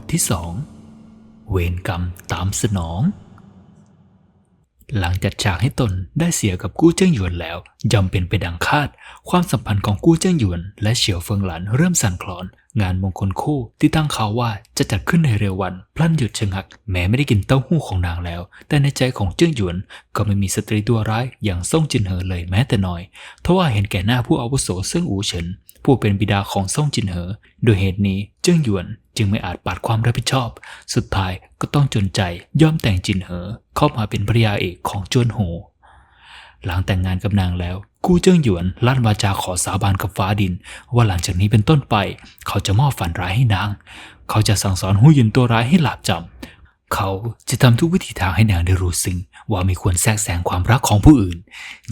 ทที่สองเวรกรรมตามสนอง หลังจัดฉากให้ตนได้เสียกับกู้เจิ้งหยวนแล้วย่อมเป็นไปดังคาด ความสัมพันธ์ของกู้เจิ้งหยวน และเฉียวเฟิงหลันเริ่มสั่นคลอน งานมงคลคู่ที่ตั้งข่าวว่าจะจัดขึ้นในเร็ววัน พลันหยุดชะงัก แม้ไม่ได้กินเต้าหู้ของนางแล้ว แต่ในใจของเจิ้งหยวนก็ไม่มีสตรีตัวร้ายอย่างซ่งจินเหอเลยแม้แต่น้อยทว่าเห็นแก่หน้าผู้อาวุโสเซิ่งอูเฉินผู้เป็นบิดาของซ่งจินเหอ โดยเหตุนี้เจิ้งหยวน จึงไม่อาจปัดความรับผิดชอบ สุดท้ายก็ต้องจนใจยอมแต่งจินเหอ เข้ามาเป็นภรรยาเอกของจวนโห หลังแต่งงานกับนางแล้ว กู้เจิ้งหยวนลั่นวาจาขอสาบานกับฟ้าดิน ว่าหลังจากนี้เป็นต้นไป เขาจะมอบฝันร้ายให้นาง เขาจะสั่งสอนหูหยินตัวร้ายให้หลาบจำเขาจะทำทุกวิถีทางให้นางได้รู้ซึ้งว่าไม่ควรแทรกแซงความรักของผู้อื่น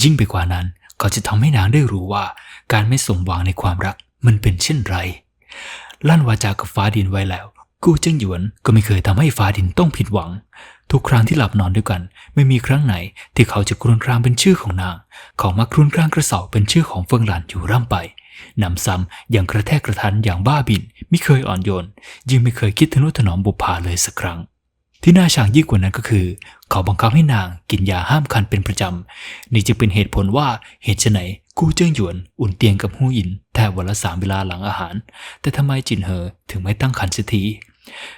ยิ่งไปกว่านั้น เขาจะทำให้นางได้รู้ว่า การไม่สมหวังในความรักมันเป็นเช่นไร ลั่นวาจากับฟ้าดินไว้แล้ว กู้เจิ้งหยวนก็ไม่เคยทำให้ฟ้าดินต้องผิดหวัง ทุกครั้งที่หลับนอนด้วยกัน ไม่มีครั้งไหนที่เขาจะครุ่นครางเป็นชื่อของนาง เขามักครุ่นครางกระเสาเป็นชื่อของเฟิงหลานอยู่ร่ำไปนำซ้ำอย่างกระแทกกระทันอย่างบ้าบิน ไม่เคยอ่อนโยน ยิ่งไม่เคยคิดทนุถนอมบุพภาเลยสักครั้ง ที่น่าชางยิ่งกว่านั้นก็คือ เขาบังคับให้นางกินยาห้ามคันเป็นประจำ นี่จึงเป็นเหตุผลว่าเหตุไฉนกู้เจิ้งหยวนอุ่นเตียงกับฮู้หยินแทบวันละสามเวลาหลังอาหาร แต่ทำไมจินเหอถึงไม่ตั้งคันเสียที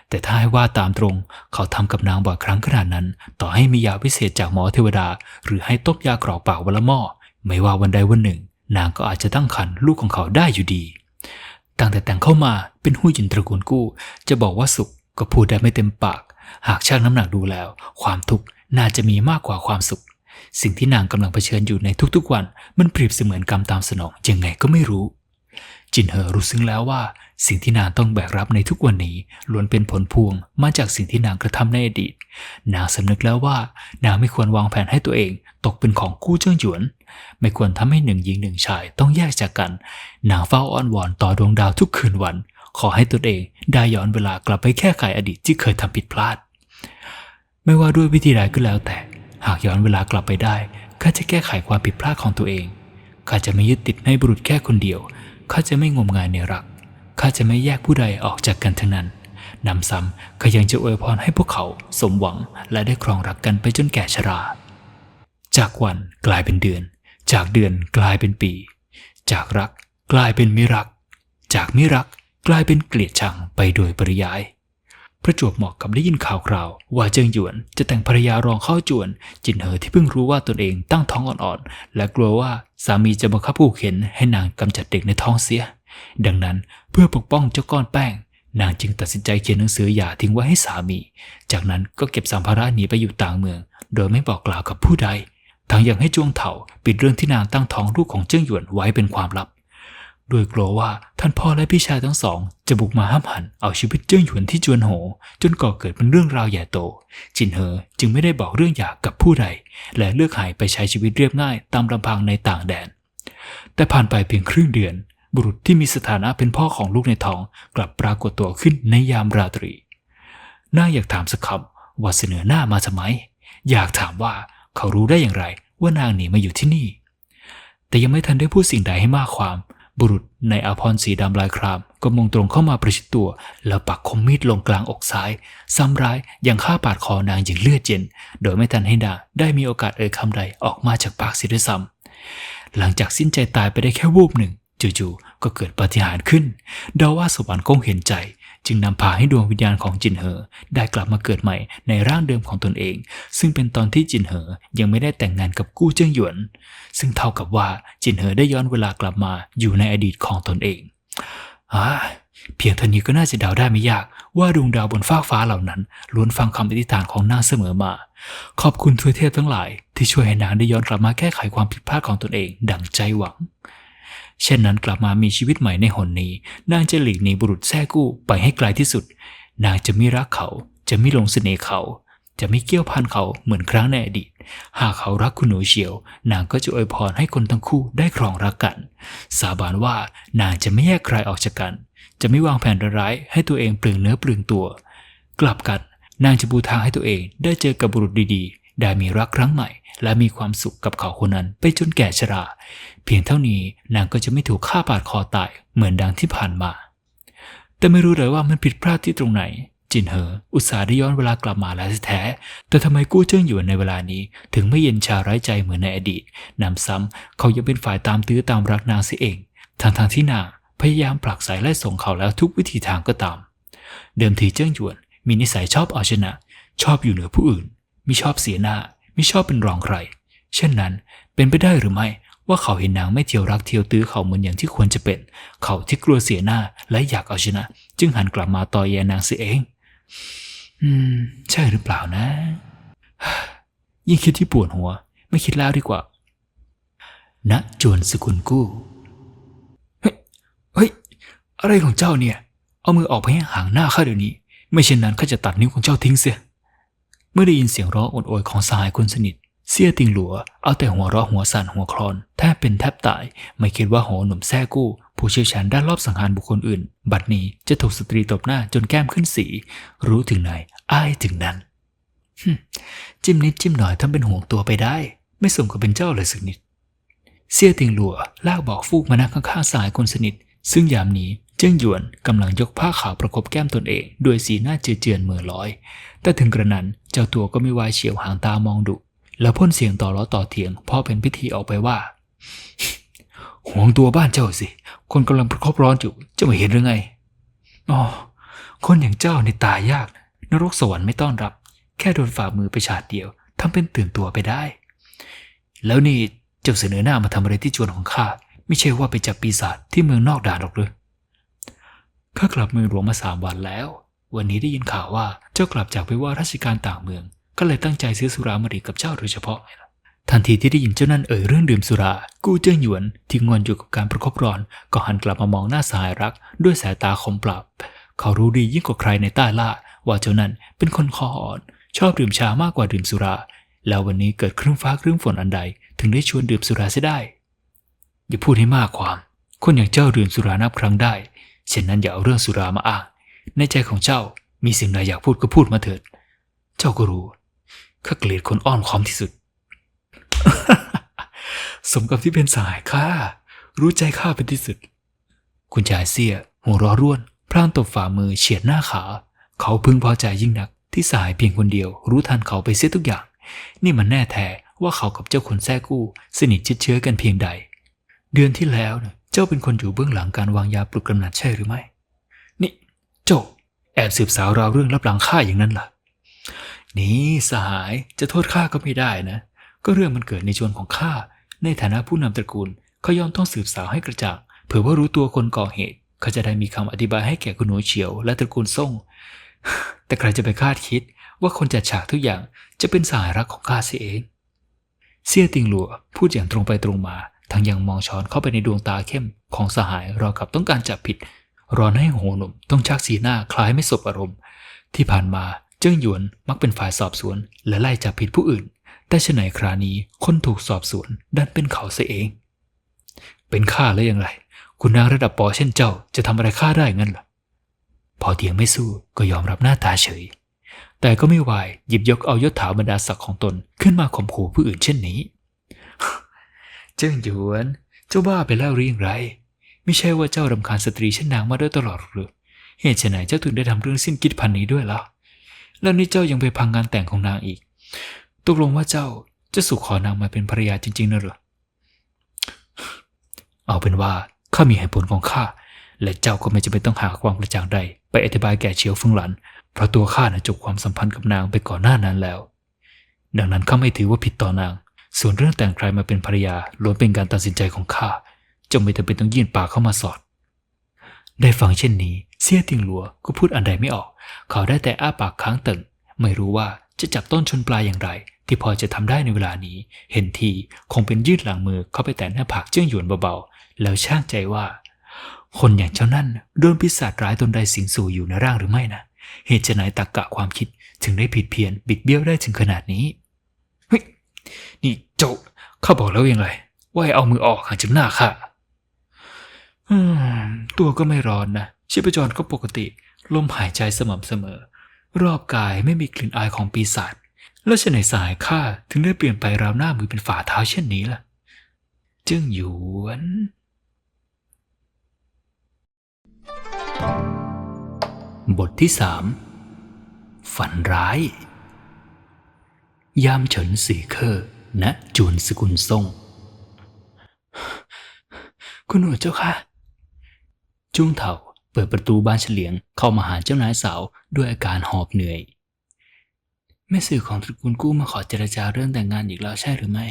แต่ถ้าให้ว่าตามตรง เขาทำกับนางบ่อยครั้งขนาดนั้น ต่อให้มียาพิเศษจากหมอเทวดา หรือให้ต้มยากรอกปากวันละหม้อไม่ว่าวันใดวันหนึ่ง นางก็อาจจะตั้งครรภ์ลูกของเขาได้อยู่ดี ตั้งแต่แต่งเข้ามาเป็นหู้ยินตระกูลกู้ จะบอกว่าสุขก็พูดได้ไม่เต็มปาก หากชั่งน้ำหนักดูแล้ว ความทุกข์น่าจะมีมากกว่าความสุข สิ่งที่นางกำลังเผชิญอยู่ในทุกๆวัน มันเปรียบเสมือนกรรมตามสนองยังไงก็ไม่รู้ จินเหอรู้ซึ้งแล้วว่า สิ่งที่นางต้องแบกรับในทุกวันนี้ล้วนเป็นผลพวงมาจากสิ่งที่นางกระทำในอดีต นางสำนึกแล้วว่า นางไม่ควรวางแผนให้ตัวเอง ตกเป็นของกู้เจิ้งหยวน ไม่ควรทำให้หนึ่งหญิงหนึ่งชายต้องแยกจากกัน นางเฝ้าอ้อนวอนต่อดวงดาวทุกคืนวัน ขอให้ตนเองได้ย้อนเวลากลับไปแก้ไขอดีตที่เคยทำผิดพลาด ไม่ว่าด้วยวิธีใดก็แล้วแต่ หากย้อนเวลากลับไปได้ข้าจะแก้ไขความผิดพลาดของตัวเองข้าจะไม่ยึดติดในบุรุษแค่คนเดียวข้าจะไม่งมงายในรักข้าจะไม่แยกผู้ใดออกจากกันทั้งนั้นนำซ้ำข้ายังจะอวยพรให้พวกเขาสมหวังและได้ครองรักกันไปจนแก่ชรา จากวันกลายเป็นเดือน จากเดือนกลายเป็นปี จากรักกลายเป็นมิรัก จากมิรัก กลายเป็นเกลียดชังไปโดยปริยาย ประจวบเหมาะกับได้ยินข่าวคราว ว่าเจิงหยวนจะแต่งภรรยารองเข้าจวน จินเหอที่เพิ่งรู้ว่าตนเองตั้งท้องอ่อนๆ และกลัวว่าสามีจะบังคับผู้เข็นให้นางกำจัดเด็กในท้องเสีย ดังนั้นเพื่อปกป้องเจ้าก้อนแป้ง นางจึงตัดสินใจเขียนหนังสือหย่าทิ้งไว้ให้สามี จากนั้นก็เก็บสัมภาระหนีไปอยู่ต่างเมือง โดยไม่บอกกล่าวกับผู้ใดทั้งยังให้จวงเถาปิดเรื่องที่นางตั้งท้องลูกของเจิ้งหยวนไว้เป็นความลับ โดยกลัวว่าท่านพ่อและพี่ชายทั้งสอง จะบุกมาห้ามหันเอาชีวิตเจิ้งหยวนที่จวนโห จนก่อเกิดเป็นเรื่องราวใหญ่โต จินเหอจึงไม่ได้บอกเรื่องหย่ากับผู้ใด และเลือกหายไปใช้ชีวิตเรียบง่ายตามลำพังในต่างแดน แต่ผ่านไปเพียงครึ่งเดือน บุรุษที่มีสถานะเป็นพ่อของลูกในท้องกลับปรากฏตัวขึ้นในยามราตรีน่าอยากถามสักคำว่าเสนอหน้ามาทำไม อยากถามว่าเขารู้ได้อย่างไรว่านางหนีมาอยู่ที่นี่ แต่ยังไม่ทันได้พูดสิ่งใดให้มากความ บุรุษในอาพรสีดำลายคราม ก็มองตรงเข้ามาประชิดตัว แล้วปักคมมีดลงกลางอกซ้าย ซ้ำร้ายยังฆ่าปาดคอนางอย่างเลือดเย็น โดยไม่ทันให้นาได้มีโอกาสเอ่ยคำใดออกมาจากปากเสียด้วยซ้ำหลังจากสิ้นใจตายไปได้แค่วูบหนึ่งจู่ๆก็เกิดปาฏิหาริย์ขึ้นเดาว่าสวรรค์คงเห็นใจ จึงนำพาให้ดวงวิญญาณของจินเหอ ได้กลับมาเกิดใหม่ในร่างเดิมของตนเอง ซึ่งเป็นตอนที่จินเหอยังไม่ได้แต่งงานกับกู้เจิ้งหยวน ซึ่งเท่ากับว่าจินเหอได้ย้อนเวลากลับมาอยู่ในอดีตของตนเองอ่าเพียงเท่านี้ก็น่าจะเดาได้ไม่ยาก ว่าดวงดาวบนฟากฟ้าเหล่านั้นล้วนฟังคำอธิษฐานของนางเสมอมา ขอบคุณทวยเทพทั้งหลาย ที่ช่วยให้นางได้ย้อนกลับมาแก้ไขความผิดพลาดของตนเอง ดังใจหวัง เช่นนั้นกลับมามีชีวิตใหม่ในหนนี้ นางจะหลีกหนีบุรุษแท้กู้ไปให้ไกลที่สุด นางจะไม่รักเขา จะไม่ลงเสน่ห์เขา จะไม่เกี่ยวพันเขาเหมือนครั้งในอดีต หากเขารักคุณหนูเฉียว นางก็จะอวยพรให้คนทั้งคู่ได้ครองรักกัน สาบานว่านางจะไม่แยกใครออกจากกัน จะไม่วางแผนร้ายๆให้ตัวเองเปลืองเนื้อเปลืองตัว กลับกัน นางจะบูทางให้ตัวเองได้เจอกับบุรุษดีๆ ได้มีรักครั้งใหม่ และมีความสุขกับเขาคนนั้นไปจนแก่ชรา เพียงเท่านี้นางก็จะไม่ถูกฆ่าปาดคอตายเหมือนดังที่ผ่านมา แต่ไม่รู้เลยว่ามันผิดพลาดที่ตรงไหน จินเหอ อุตส่าห์ได้ย้อนเวลากลับมาแล้วแท้ แต่ทำไมกู้เจิ้งหยวนในเวลานี้ ถึงไม่เย็นชาไร้ใจเหมือนในอดีตนำซ้ำเขายังเป็นฝ่ายตามตื้อตามรักนางเสียเองทางทางที่นางพยายามผลักสายไล่ส่งเขาแล้วทุกวิธีทางก็ตาม เดิมทีเจิ้งหยวนมีนิสัยชอบเอาชนะ ชอบอยู่เหนือผู้อื่น ม่ชอบเสียหน้าไม่ชอบเป็นรองใคร เช่นนั้นเป็นไปได้หรือไม่ว่าเขาเห็นนางไม่เที่ยวรักเที่ยวตื้อเขาเหมือนอย่างที่ควรจะเป็น เขาที่กลัวเสียหน้าและอยากเอาชนะ จึงหันกลับมาต่อแยนางเสียเอง อืม ใช่หรือเปล่านะ ยิ่งคิดที่ปวดหัว ไม่คิดแล้วดีกว่าณจวนสกุลกู้ เฮ้ยเฮ้ยอะไรของเจ้าเนี่ย เอามือออกไปให้ห่างหน้าข้าเดี๋ยวนี้ ไม่เช่นนั้นข้าจะตัดนิ้วของเจ้าทิ้งเสีย เมื่อได้ยินเสียงร้องโอดโอยของสหายคนสนิท เสี้ยติงหลัว เอาแต่หัวเราะหัวสั่นหัวคลอน แทบเป็นแทบตาย ไม่คิดว่าโหหนุ่มแท้กู้ ผู้เชี่ยวชาญด้านรอบสังหารบุคคลอื่น บัดนี้จะถูกสตรีตบหน้าจนแก้มขึ้นสี รู้ถึงไหนอ้ายถึงนั้นจิ้มนิดจิ้มหน่อยทำเป็นห่วงตัวไปได้ ไม่สมกับเป็นเจ้าเลยสักนิด เสี้ยติงหลัวลากบอกฟูกมานั่งข้างๆสายคนสนิท ซึ่งยามนี้ เจิ้งหยวนกำลังยกผ้าขาวประกบแก้มตนเองด้วยสีหน้าเจือเจือนเมื่อลอย แต่ถึงกระนั้นเจ้าตัวก็ไม่วายเฉียวหางตามองดุ แล้วพ่นเสียงต่อล้อต่อเถียงพ่อเป็นพิธีออกไปว่าห่วงตัวบ้านเจ้าสิ คนกำลังประคบร้อนอยู่จะไม่เห็นหรือไงอ๋อคนอย่างเจ้านี่ตายยากนะนรกสวรรค์ไม่ต้อนรับ แค่โดนฝ่ามือไปฉาดเดียวทำเป็นตื่นตัวไปได้ แล้วนี่เจ้าเสนอหน้ามาทำอะไรที่จวนของข้าไม่ใช่ว่าไปจับปีศาจที่เมืองนอกด่านหรอกหรือ ข้ากลับเมืองหลวงมาสามวันแล้ว วันนี้ได้ยินข่าวว่าเจ้ากลับจากไปว่าราชการต่างเมือง ก็เลยตั้งใจซื้อสุรามาดื่มกับเจ้าโดยเฉพาะไงล่ะทันทีที่ได้ยินเจ้านั่นเอ่ยเรื่องดื่มสุรา กู้เจิ้งหยวนที่งอนอยู่กับการประคบร้อน ก็หันกลับมามองหน้าสหายรัก ด้วยสายตาคมปรับ เขารู้ดียิ่งกว่าใครในใต้ล่าว่าเจ้านั้นเป็นคนคออ่อน ชอบดื่มชามากกว่าดื่มสุรา แล้ววันนี้เกิดครึ่งฟ้าครึ่งฝนอันใด ถึงได้ชวนดื่มสุราเสียได้ อย่าพูดให้มากความ คนอย่างเจ้าดื่มสุรานับครั้งได้ เช่นนั้นอย่าเอาเรื่องสุรามาอ้างในใจของเจ้ามีสิ่งใดอยากพูดก็พูดมาเถิด เจ้าก็รู้ข้าเกลียดคนอ้อนค้อมที่สุด สมกับที่เป็นสหายข้ารู้ใจข้าเป็นที่สุด คุณชายเสียหัวร้อร่วน พลางตบฝ่ามือเฉียดหน้าขา เขาพึงพอใจยิ่งนัก ที่สหายเพียงคนเดียว รู้ทันเขาไปเสียทุกอย่าง นี่มันแน่แท้ว่าเขากับเจ้าคนแท้กู้ สนิทชิดเชื้อกันเพียงใด เดือนที่แล้วเนี่ย เจ้าเป็นคนอยู่เบื้องหลังการวางยาปลุกกำนัดใช่หรือไม่ นี่ เจ้าแอบสืบสาวราวเรื่องลับหลังข้าอย่างนั้นล่ะ นี่สหายจะโทษข้าก็ไม่ได้นะ ก็เรื่องมันเกิดในชวนของข้า ในฐานะผู้นำตระกูลเขายอมต้องสืบสาวให้กระจ่างเผื่อว่ารู้ตัวคนก่อเหตุ เขาจะได้มีคำอธิบายให้แก่คุณหนูเฉียว และตระกูลส่ง แต่ใครจะไปคาดคิดว่าคนจัดฉากทุกอย่างจะเป็นสหายรักของข้าเสียเอง เสี่ยติงหลัวพูดอย่างตรงไปตรงมา ทั้งยังมองช้อนเข้าไปในดวงตาเข้มของสหายรากับต้องการจับผิดรอนให้โหหนุ่มต้องชักสีหน้าคล้ายไม่สบอารมณ์ ที่ผ่านมาเจิ้งหยวนมักเป็นฝ่ายสอบสวน และไล่จับผิดผู้อื่น แต่ฉไหนครานี้คนถูกสอบสวนดันเป็นเขาเสียเอง เป็นข้าแล้วยังไงคุณนางระดับปอเช่นเจ้าจะทำอะไรข้าได้งั้นล่ะพอเถียงไม่สู้ก็ยอมรับหน้าตาเฉย แต่ก็ไม่วายหยิบยกเอายศถาบรรดาศักดิ์ของตนขึ้นมาข่มขู่ผู้อื่นเช่นนี้ เจิ้งหยวน เจ้าบ้าไปแล้วหรือยังไร ไม่ใช่ว่าเจ้ารำคาญสตรีเช่นนางมาโดยตลอดหรือ เหตุไฉนเจ้าถึงได้ทำเรื่องสิ้นคิดพันนี้ด้วยล่ะ แล้วนี่เจ้ายังไปพังงานแต่งของนางอีก ตกลงว่าเจ้าจะสู่ขอนางมาเป็นภรรยาจริงๆนะหรือเอาเป็นว่าข้ามีเหตุผลของข้า และเจ้าก็ไม่จำเป็นต้องหาความกระจ่างใด ไปอธิบายแก่เฉียวฟึงหลัน เพราะตัวข้าน่ะจบความสัมพันธ์กับนางไปก่อนหน้านั้นแล้ว ดังนั้นข้าไม่ถือว่าผิดต่อนาง ส่วนเรื่องแต่งใครมาเป็นภรรยาล้วนเป็นการตัดสินใจของข้าจงไม่จำเป็นต้องยื่นปากเข้ามาสอด ได้ฟังเช่นนี้ เสี่ยติงหลัวก็พูดอันใดไม่ออก เขาได้แต่อ้าปากค้างตึงไม่รู้ว่าจะจับต้นชนปลายอย่างไร ที่พอจะทำได้ในเวลานี้ เห็นทีคงเป็นยืดหลังมือเข้าไปแตะหน้าผากเจิ้งหยวนเบาๆ แล้วช่างใจว่า คนอย่างเจ้านั่นโดนปีศาจร้ายตนใดสิงสู่อยู่ในร่างหรือไม่นะเหตุไฉนตักกะความคิดถึงได้ผิดเพี้ยนบิดเบี้ยวได้ถึงขนาดนี้ เจ้าข้าบอกแล้วยังไงว่าให้เอามือออกห่างจากหน้าข้าอืม ตัวก็ไม่ร้อนนะชีพจรก็ปกติ ลมหายใจสม่ำเสมอ รอบกายไม่มีกลิ่นอายของปีศาจแล้วฉะไหนสายข้าถึงได้เปลี่ยนไปราวหน้ามือเป็นฝ่าเท้าเช่นนี้ล่ะจึงหยวนบทที่สามฝันร้าย ยามเฉินสีเคอร์ ณจวนสกุลทรง คุณหนูเจ้าค่ะ จุ้งเถาเปิดประตูบ้านเฉลียงเข้ามาหาเจ้านายสาวด้วยอาการหอบเหนื่อยแม่สื่อของตระกูลกู้มาขอเจรจาเรื่องแต่งงานอีกแล้วใช่หรือไม่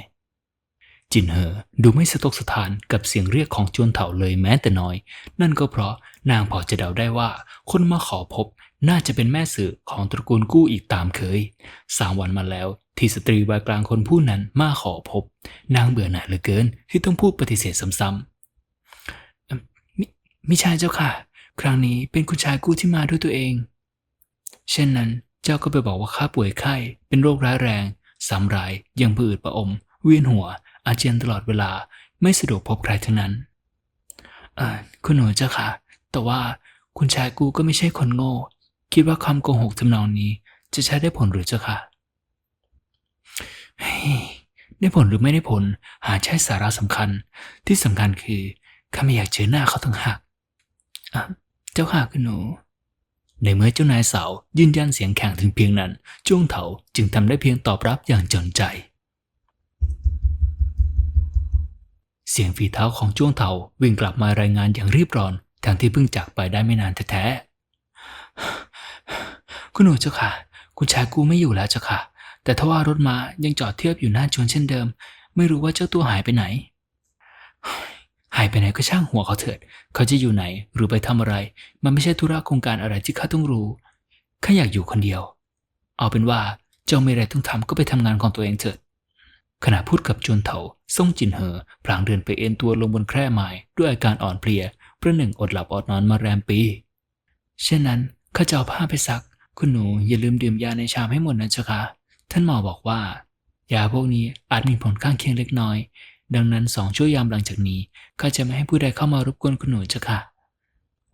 จินเหอดูไม่สะทกสถานกับเสียงเรียกของจวนเถาเลยแม้แต่น้อย นั่นก็เพราะนางพอจะเดาได้ว่า คนมาขอพบน่าจะเป็นแม่สื่อของตระกูลกู้อีกตามเคยสามวันมาแล้วที่สตรีวัยกลางคนผู้นั้นมาขอพบ นางเบื่อหน่ายเหลือเกิน ที่ต้องพูดปฏิเสธซ้ำๆมมิมิใช่เจ้าค่ะ ครั้งนี้เป็นคุณชายกู้ที่มาด้วยตัวเอง เช่นนั้นเจ้าก็ไปบอกว่าข้าป่วยไข้ เป็นโรคร้ายแรงสามรายยังผืดประอมเวียนหัว อาเจียนตลอดเวลาไม่สะดวกพบใครทั้งนั้นเออคุณหนูเจ้าค่ะ แต่ว่าคุณชายกูก็ไม่ใช่คนโง่ คิดว่าคำโกหกทำนองนี้ จะใช้ได้ผลหรือเจ้าค่ะได้ผลหรือไม่ได้ผล หาใช่สาระสำคัญ ที่สำคัญคือข้าไม่อยากเจอหน้าเขาทั้งหักอะเจ้าค่ะคุณหนู ในเมื่อเจ้านายสาวยืนยันเสียงแข็งถึงเพียงนั้นจ้วงเถาจึงทำได้เพียงตอบรับอย่างจนใจ เสียงฝีเท้าของจ้วงเถาวิ่งกลับมารายงานอย่างรีบร้อนทั้งที่เพิ่งจากไปได้ไม่นานแท้ๆคุณหนูเจ้าค่ะ คุณชายกูไม่อยู่แล้วเจ้าค่ะ แต่ทว่ารถมายังจอดเทียบอยู่หน้าจวนเช่นเดิม ไม่รู้ว่าเจ้าตัวหายไปไหน หายไปไหนก็ช่างหัวเขาเถิด เขาจะอยู่ไหนหรือไปทำอะไร มันไม่ใช่ธุระโครงการอะไรที่ข้าต้องรู้ข้าอยากอยู่คนเดียว เอาเป็นว่าเจ้าไม่อะไรต้องทำก็ไปทำงานของตัวเองเถิด ขณะพูดกับจวนเถาซ่งจินเหอพลางเดินไปเอ็นตัวลงบนแคร่ไม้ด้วยอาการอ่อนเพลียประหนึ่งอดหลับอดนอนมาแรมปี เช่นนั้นข้าจะเอาผ้าไปซัก คุณหนูอย่าลืมดื่มยาในชามให้หมดนะเจ้าคะท่านหมอบอกว่า ยาพวกนี้อาจมีผลข้างเคียงเล็กน้อย ดังนั้นสองชั่วยามหลังจากนี้ข้าจะไม่ให้ผู้ใดเข้ามารบกวนคุณหนูเจ้าค่ะ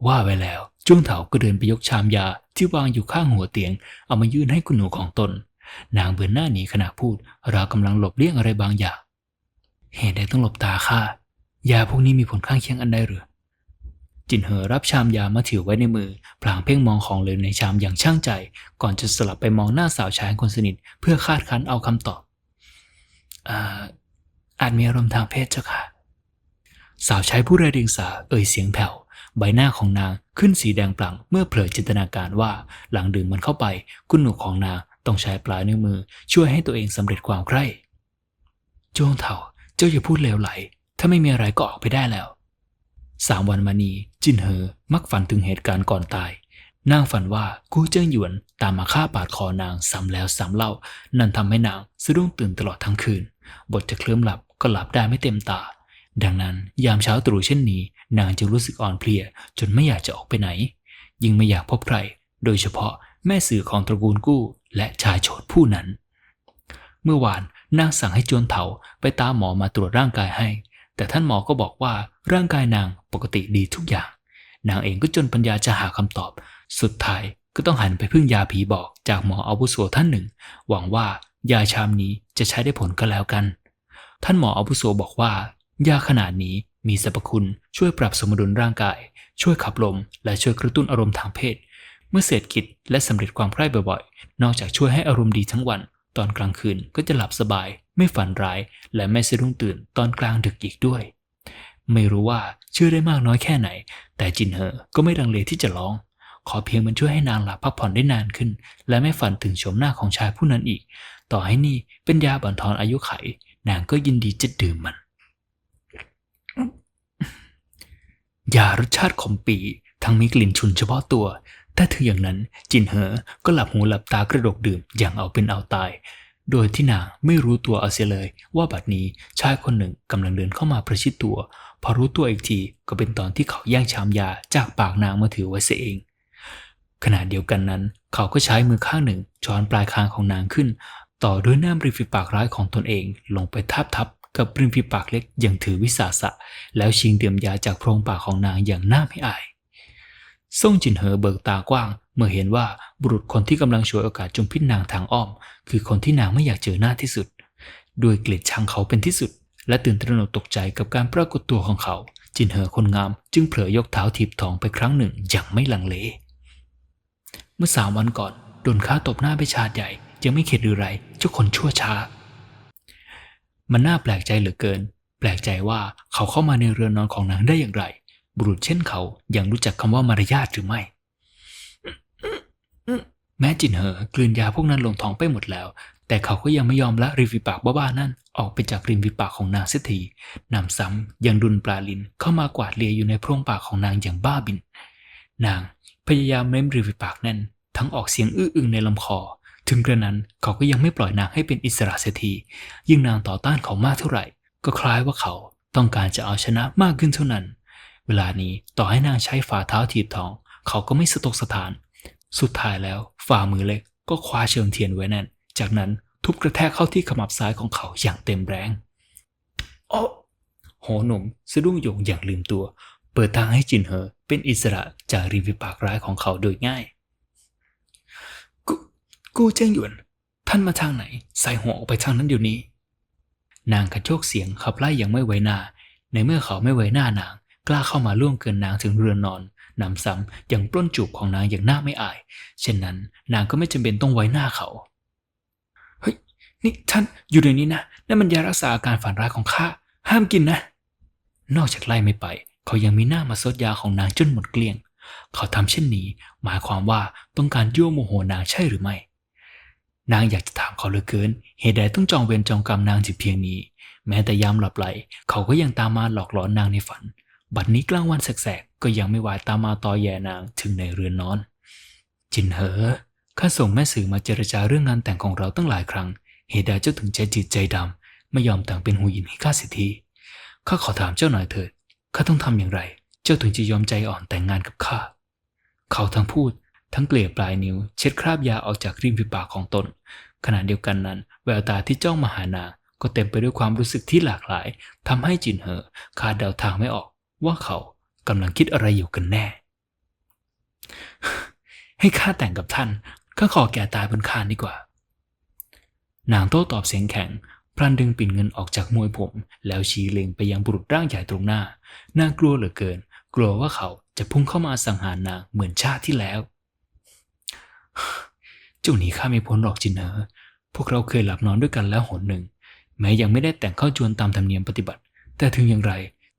ว่าไว้แล้วจ้วงเถาก็เดินไปยกชามยาที่วางอยู่ข้างหัวเตียง เอามายื่นให้คุณหนูของตน นางเบือนหน้าหนีขณะพูดรากำลังหลบเลี่ยงอะไรบางอย่าง เหตุใดต้องหลบตาข้ายาพวกนี้มีผลข้างเคียงอันใดหรือ จินเหอรับชามยามาถือไว้ในมือ พลางเพ่งมองของเหลวในชามอย่างช่างใจ ก่อนจะสลับไปมองหน้าสาวชายคนสนิทเพื่อคาดคั้นเอาคำตอบอาอาจมีอารมณ์ทางเพศเจ้าค่ะ สาวใช้ผู้ไร้เดียงสาเอ่ยเสียงแผ่วใบหน้าของนางขึ้นสีแดงปลั่งเมื่อเผลอจินตนาการว่า หลังดื่มมันเข้าไป คุณหนูของนาง ต้องใช้ปลายนิ้วมือช่วยให้ตัวเองสำเร็จความใคร่จวงเถาเจ้าอย่าพูดเลวไหล ถ้าไม่มีอะไรก็ออกไปได้แล้ว สามวันมานี้จินเหอมักฝันถึงเหตุการณ์ก่อนตาย นางฝันว่ากู้เจิ้งหยวนตามมาฆ่าปาดคอนางซ้ำแล้วซ้ำเล่า นั่นทำให้นางสะดุ้งตื่นตลอดทั้งคืน บทจะเคลิ้มหลับก็หลับได้ไม่เต็มตา ดังนั้นยามเช้าตรู่เช่นนี้ นางจึงรู้สึกอ่อนเพลีย จนไม่อยากจะออกไปไหน ยิ่งไม่อยากพบใคร โดยเฉพาะแม่สื่อของตระกูลกู้ และชายโฉดผู้นั้น เมื่อวานนางสั่งให้จวนเถาไปตามหมอมาตรวจร่างกายให้ แต่ท่านหมอก็บอกว่าร่างกายนางปกติดีทุกอย่าง นางเองก็จนปัญญาจะหาคำตอบ สุดท้ายก็ต้องหันไปพึ่งยาผีบอกจากหมออาวุโสท่านหนึ่ง หวังว่ายาชามนี้จะใช้ได้ผลก็แล้วกัน ท่านหมออาวุโสบอกว่า ยาขนาดนี้มีสรรพคุณช่วยปรับสมดุลร่างกาย ช่วยขับลม และช่วยกระตุ้นอารมณ์ทางเพศ เมื่อเสร็จกิจและสำเร็จความใคร่บ่อยๆ นอกจากช่วยให้อารมณ์ดีทั้งวัน ตอนกลางคืนก็จะหลับสบาย ไม่ฝันร้าย และไม่สะดุ้งตื่นตอนกลางดึกอีกด้วย ไม่รู้ว่าเชื่อได้มากน้อยแค่ไหน แต่จินเหอก็ไม่ดังเลที่จะร้อง ขอเพียงมันช่วยให้นางหลับพักผ่อนได้นานขึ้น และไม่ฝันถึงชมหน้าของชายผู้นั้นอีก ต่อให้นี่เป็นยาบั่นทอนอายุไข นางก็ยินดีจะดื่มมันยารสชาติขมปี ทั้งมีกลิ่นฉุนเฉพาะตัวแต่ถึงอย่างนั้นจินเหอก็หลับหูหลับตากระดกดื่มอย่างเอาเป็นเอาตาย โดยที่นางไม่รู้ตัวเอาเสียเลย ว่าบัดนี้ชายคนหนึ่งกำลังเดินเข้ามาประชิดตัว พอรู้ตัวอีกทีก็เป็นตอนที่เขาแย่งชามยาจากปากนางมาถือไว้เสียเองขณะเดียวกันนั้น เขาก็ใช้มือข้างหนึ่งช้อนปลายคางของนางขึ้น ต่อด้วยหน้าริมฝีปากร้ายของตนเอง ลงไปทับทับกับริมฝีปากเล็กอย่างถือวิสาสะ แล้วชิงเดื่มยาจากโพรงปากของนางอย่างน่าไม่อาย ซ่งจินเหอเบิกตากว้าง เมื่อเห็นว่าบุรุษคนที่กำลังฉวยโอกาสจุมพิษนางทางอ้อม คือคนที่นางไม่อยากเจอหน้าที่สุด ด้วยเกลียดชังเขาเป็นที่สุด และตื่นตระหนกตกใจกับการปรากฏตัวของเขา จินเหอคนงามจึงเผลอยกเท้าถีบทองไปครั้งหนึ่งอย่างไม่ลังเล เมื่อสามวันก่อนโดนข้าตบหน้าไปชาติใหญ่ ยังไม่เข็ดหรือไรเจ้าคนชั่วช้า มันน่าแปลกใจเหลือเกิน แปลกใจว่าเขาเข้ามาในเรือนนอนของนางได้อย่างไร บุรุษเช่นเขายังรู้จักคำว่ามารยาทหรือไม่ แม้จินเหอกลืนยาพวกนั้นลงท้องไปหมดแล้ว แต่เขาก็ยังไม่ยอมละริมฝีปากบ้าๆนั่น ออกไปจากริมฝีปากของนางเสียทีนำซ้ำยังดุนปลาลินเข้ามากวาดเลียอยู่ในโพรงปากของนางอย่างบ้าบิน นางพยายามเม้มริมฝีปากแน่น ทั้งออกเสียงอื้ออึงในลำคอ ถึงกระนั้นเขาก็ยังไม่ปล่อยนางให้เป็นอิสระเสียทียิ่งนางต่อต้านเขามากเท่าไหร่ ก็คล้ายว่าเขาต้องการจะเอาชนะมากขึ้นเท่านั้น เวลานี้ต่อให้นางใช้ฝ่าเท้าถีบท้อง เขาก็ไม่สะทกสถาน สุดท้ายแล้วฝ่ามือเล็กก็คว้าเชิงเทียนไว้แน่น จากนั้นทุบกระแทกเข้าที่ขมับซ้ายของเขาอย่างเต็มแรงโอ้โหหนุ่มสะดุ้งโยงอย่างลืมตัว เปิดทางให้จินเหอ เป็นอิสระจากริมฝีปากร้ายของเขาโดยง่าย กูกูเจิ้งหยวน ท่านมาทางไหน ใส่หัวออกไปทางนั้นเดี๋ยวนี้ นางกระโชกเสียงขับไล่อย่างไม่ไว้หน้า ในเมื่อเขาไม่ไว้หน้านาง กล้าเข้ามาล่วงเกินนางถึงเรือนนอนนำซ้ำยังปล้นจูบของนางอย่างหน่าไม่อาย เช่นนั้น นางก็ไม่จำเป็นต้องไว้หน้าเขา เฮ้ย นี่ท่านอยู่ในนี้นะนั่นมันยารักษาอาการฝันร้ายของข้า ห้ามกินนะ นอกจากไล่ไม่ไป เขายังมีหน้ามาซดยาของนางจนหมดเกลี้ยง เขาทำเช่นนี้ หมายความว่าต้องการยั่วโมโหนางใช่หรือไม่ นางอยากจะถามเขาเหลือเกิน เหตุใดต้องจองเวรจองกรรมนางถึงเพียงนี้ แม้แต่ยามหลับไหล เขาก็ยังตามมาหลอกหลอนนางในฝัน บัดนี้กลางวันแสกๆก็ยังไม่วายตามมาตอแยนางถึงในเรือนนอน จินเหอข้าส่งแม่สื่อมาเจรจาเรื่องงานแต่งของเราตั้งหลายครั้ง เหตุใดเจ้าถึงใจจืดใจดำไม่ยอมแต่งเป็นหูหยินให้ข้าเสียทีข้าขอถามเจ้าหน่อยเถิดข้าต้องทำอย่างไร เจ้าถึงจะยอมใจอ่อนแต่งงานกับข้าเขาทั้งพูดทั้งเกลี่ยปลายนิ้ว เช็ดคราบยาออกจากริมฝีปากของตน ขณะเดียวกันนั้น แววตาที่จ้องมาหานางก็เต็มไปด้วยความรู้สึกที่หลากหลายทำให้จินเหอคาดเดาทางไม่ออก ว่าเขากำลังคิดอะไรอยู่กันแน่ ให้ข้าแต่งกับท่านข้าขอแก่ตายบนคานดีกว่า นางโต้ตอบเสียงแข็ง พลันดึงปิ่นเงินออกจากมวยผม แล้วชี้เล็งไปยังบุรุษร่างใหญ่ตรงหน้า น่ากลัวเหลือเกิน กลัวว่าเขาจะพุ่งเข้ามาสังหารนางเหมือนชาติที่แล้ว เจ้าหนีข้าไม่พ้นหรอกจินเนอร์พวกเราเคยหลับนอนด้วยกันแล้วหนหนึ่ง แม้ยังไม่ได้แต่งเข้าจวนตามธรรมเนียมปฏิบัติ แต่ถึงอย่างไร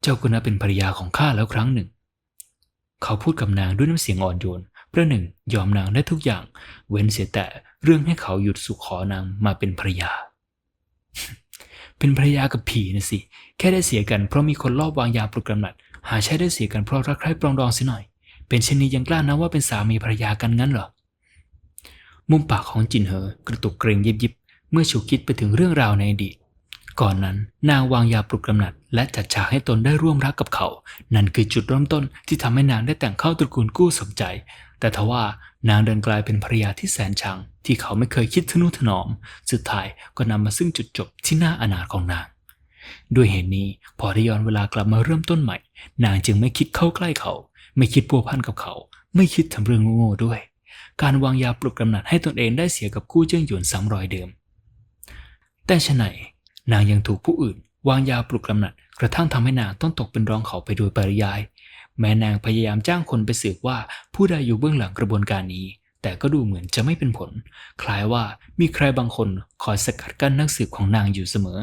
เจ้าก็นับเป็นภรรยาของข้าแล้วครั้งหนึ่ง เขาพูดกับนางด้วยน้ำเสียงอ่อนโยนประหนึ่งยอมนางได้ทุกอย่าง เว้นเสียแต่เรื่องให้เขาหยุดสู่ขอนางมาเป็นภรรยา เป็นภรรยากับผีนะสิ แค่ได้เสียกันเพราะมีคนลอบวางยาปลุกกำหนัด หาใช่ได้เสียกันเพราะรักใคร่ปรองดองสิหน่อย เป็นเช่นนี้ยังกล้านะว่าเป็นสามีภรรยากันงั้นเหรอ มุมปากของจินเหอกระตุกเกรงยิบยิบเมื่อฉุกคิดไปถึงเรื่องราวในอดีตก่อนนั้นนางวางยาปลุกกำหนัด และจัดฉากให้ตนได้ร่วมรักกับเขา นั่นคือจุดเริ่มต้นที่ทำให้นางได้แต่งเข้าตระกูลกู้สมใจ แต่ทว่านางเดินกลายเป็นภรรยาที่แสนชัง ที่เขาไม่เคยคิดทนุถนอม สุดท้ายก็นำมาซึ่งจุดจบที่น่าอนาถของนาง ด้วยเหตุนี้พอได้ย้อนเวลากลับมาเริ่มต้นใหม่ นางจึงไม่คิดเข้าใกล้เขา ไม่คิดพัวพันกับเขา ไม่คิดทำเรื่องโง่ๆด้วย การวางยาปลุกกำหนัดให้ตนเองได้เสียกับกู้เจิ้งหยวนซ้ำรอยเดิม แต่ฉะไหนนางยังถูกผู้อื่น วางยาปลุกกำหนัด กระทั่งทำให้นางต้องตกเป็นรองเขาไปโดยปริยาย แม้นางพยายามจ้างคนไปสืบว่าผู้ใดอยู่เบื้องหลังกระบวนการนี้ แต่ก็ดูเหมือนจะไม่เป็นผล คล้ายว่ามีใครบางคนคอยสกัดกั้นนักสืบของนางอยู่เสมอ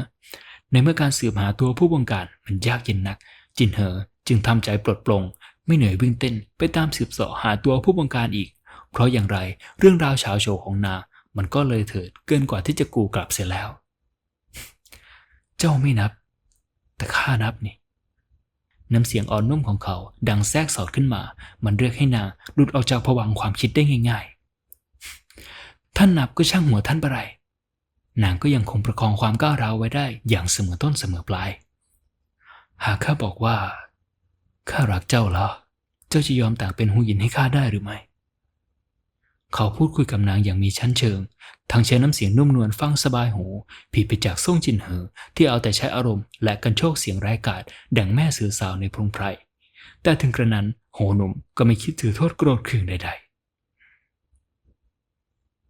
ในเมื่อการสืบหาตัวผู้บงการมันยากเย็นนัก จินเหอจึงทำใจปลดปลง ไม่เหนื่อยวิ่งเต้นไปตามสืบเสาะหาตัวผู้บงการอีก เพราะอย่างไรเรื่องราวเฉาโชว์ของนางมันก็เลยเถิดเกินกว่าที่จะกูกลับเสียแล้ว เจ้าไม่นับ แต่ข้านับนี่ น้ำเสียงอ่อนนุ่มของเขาดังแทรกสอดขึ้นมา มันเรียกให้นางหลุดออกจากผวังความคิดได้ง่ายๆ ท่านนับก็ช่างหัวท่านปะไรนางก็ยังคงประคองความก้าวร้าวไว้ได้อย่างเสมอต้นเสมอปลาย หากข้าบอกว่าข้ารักเจ้าแล้ว เจ้าจะยอมแต่งเป็นหูหยินให้ข้าได้หรือไม่ เขาพูดคุยกับนางอย่างมีชั้นเชิง ทั้งใช้น้ำเสียงนุ่มนวลฟังสบายหู ผิดไปจากส่งจินเหอ ที่เอาแต่ใช้อารมณ์และกันโชคเสียงร้ายกาจดังแม่สื่อสาวในพงไพรแต่ถึงกระนั้นโหหนุ่มก็ไม่คิดถือโทษโกรธเคืองใดๆ